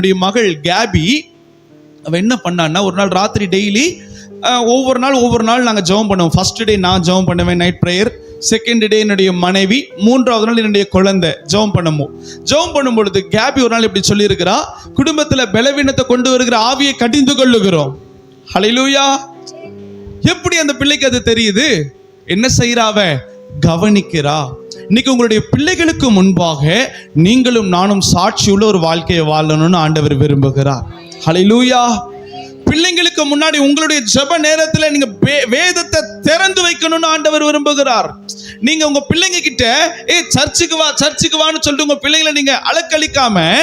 என்னுடைய மகள் கேபி அவன் என்ன பண்ணான்னா ஒரு நாள் ராத்திரி டெய்லி ஒவ்வொரு நாள் ஒவ்வொரு நாள் நாங்கள் ஜெபம் பண்ணுவோம். ஃபர்ஸ்ட் டே நான் ஜெபம் பண்ணுவேன் நைட் ப்ரேயர் செகண்ட் டே என்னுடைய மனைவி மூன்றாவது நாள் என்னுடைய குழந்தை ஜெபம் பண்ணுவோம். ஜெபம் பண்ணும் பொழுது கேபி ஒரு நாள் இப்படி சொல்லியிருக்கிறா குடும்பத்தில் பலவீனத்தை கொண்டு வருகிற ஆவியை கடிந்து கொள்ளுகிறோம். ஹalleluya எப்படி அந்த பிள்ளைக்கு அது தெரியுது? என்ன செய்யறாவ கவனிக்கிறா. இன்னைக்கு உங்களுடைய பிள்ளைகளுக்கு முன்பாக நீங்களும் நானும் சாட்சியுள்ள ஒரு வாழ்க்கையை வாழணும்னு ஆண்டவர் விரும்புகிறார். ஹalleluya பிள்ளைங்களுக்கு முன்னாடி உங்களுடைய ஜெப நேரத்துல நீங்க வே- வேதத்தை திறந்து வைக்கணும்னு ஆண்டவர் விரும்புகிறார். நீங்க உங்க பிள்ளைங்க கிட்ட ஏ சர்ச்சுக்கு வா சர்ச்சுக்கு வான்னு சொல்லிட்டு உங்க பிள்ளைங்களை நீங்க அலக்களிக்காம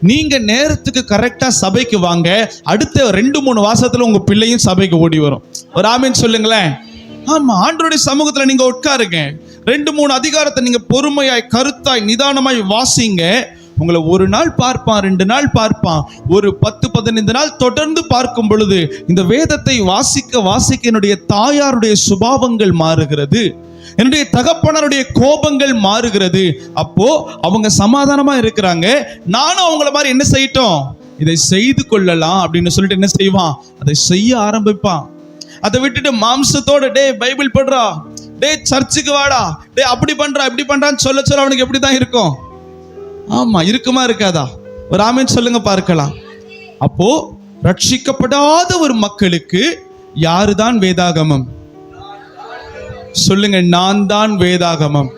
நீங்க நேரத்துக்கு கரெக்டா சபைக்கு வாங்க. அடுத்த ரெண்டு மூணு மாசத்துல உங்க பிள்ளையும் சபைக்கு ஓடி வரும். ஒரு ஆமீன் சொல்லுங்களேன். ஆமா ஆண்டோடைய சமூகத்துல நீங்க உட்காருங்க. ரெண்டு மூணு அதிகாரத்தை நீங்க பொறுமையாய் கருத்தாய் நிதானமாய் வாசிங்க. உங்களை ஒரு நாள் பார்ப்பான் ரெண்டு நாள் பார்ப்பான். ஒரு பத்து பதினைந்து நாள் தொடர்ந்து பார்க்கும் பொழுது இந்த வேதத்தை வாசிக்க வாசிக்க என்னுடைய தாயாருடைய சுபாவங்கள் மாறுகிறது. என்னுடைய தகப்பனருடைய கோபங்கள் மாறுகிறது. அப்போ அவங்க சமாதானமா இருக்கிறாங்க. நானும் அவங்கள மாதிரி என்ன செய்யட்டும்? இதை செய்து கொள்ளலாம் அப்படின்னு சொல்லிட்டு என்ன செய்வான்? அதை செய்ய ஆரம்பிப்பான். அதை விட்டுட்டு மாம்சத்தோட டே பைபிள் படுறா டே சர்ச்சுக்கு வாடா. டே அப்படி பண்றா இப்படி பண்றான்னு சொல்ல சொல்ல அவனுக்கு எப்படி தான் இருக்கும்? ஆமா இருக்குமா இருக்காதா? ஒரு ஆமீன் சொல்லுங்க பார்க்கலாம். அப்போ ரட்சிக்கப்படாத ஒரு மக்களுக்கு யாருதான் வேதாகமம்? சொல்லுங்க நான் தான் வேதாகமம்.